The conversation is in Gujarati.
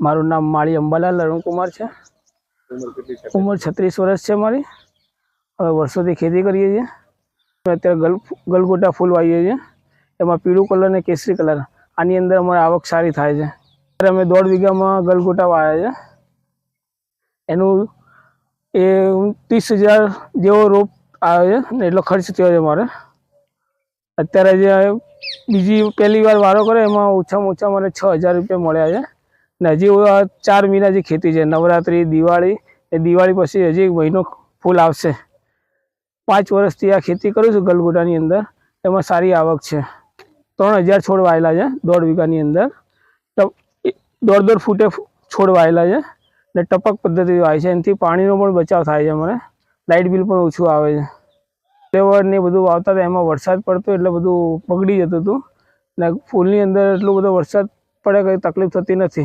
મારું નામ માળી અંબાલાલ અરુણકુમાર છે. ઉંમર છે? ઉંમર છત્રીસ વર્ષ છે મારી. હવે વર્ષોથી ખેતી કરીએ છીએ. અત્યારે ગલ ગલગોટા ફૂલ વાવીએ છીએ. એમાં પીળું કલર અને કેસરી કલર. આની અંદર અમારે આવક સારી થાય છે. અત્યારે અમે દોઢ વીઘામાં ગલગોટા વાવ્યા છે. એનું એ ત્રીસ હજાર જેવો રોપ આવ્યો છે ને એટલો ખર્ચ થયો છે મારે. અત્યારે જે બીજી પહેલી વાર વારો કરે એમાં ઓછામાં ઓછા મને છ હજાર રૂપિયા મળ્યા છે. ને, હજી ચાર મહિના જે ખેતી છે. નવરાત્રિ, દિવાળી, એ દિવાળી પછી હજી એક મહિનો ફૂલ આવશે. પાંચ વર્ષથી આ ખેતી કરું છું ગલગોટાની અંદર. એમાં સારી આવક છે. ત્રણ હજાર છોડ વાયેલા છે દોઢ વીઘાની અંદર. દોઢ દોઢ ફૂટે છોડ વાયેલા છે ને ટપક પદ્ધતિ વાય છે. એનાથી પાણીનો પણ બચાવ થાય છે મને લાઇટ બિલ પણ ઓછું આવે છે. ફ્લેવર ને બધું વાવતા હતા, એમાં વરસાદ પડતો એટલે બધું બગડી જતું હતું. ને ફૂલની અંદર એટલો બધો વરસાદ પડે કંઈ તકલીફ થતી નથી.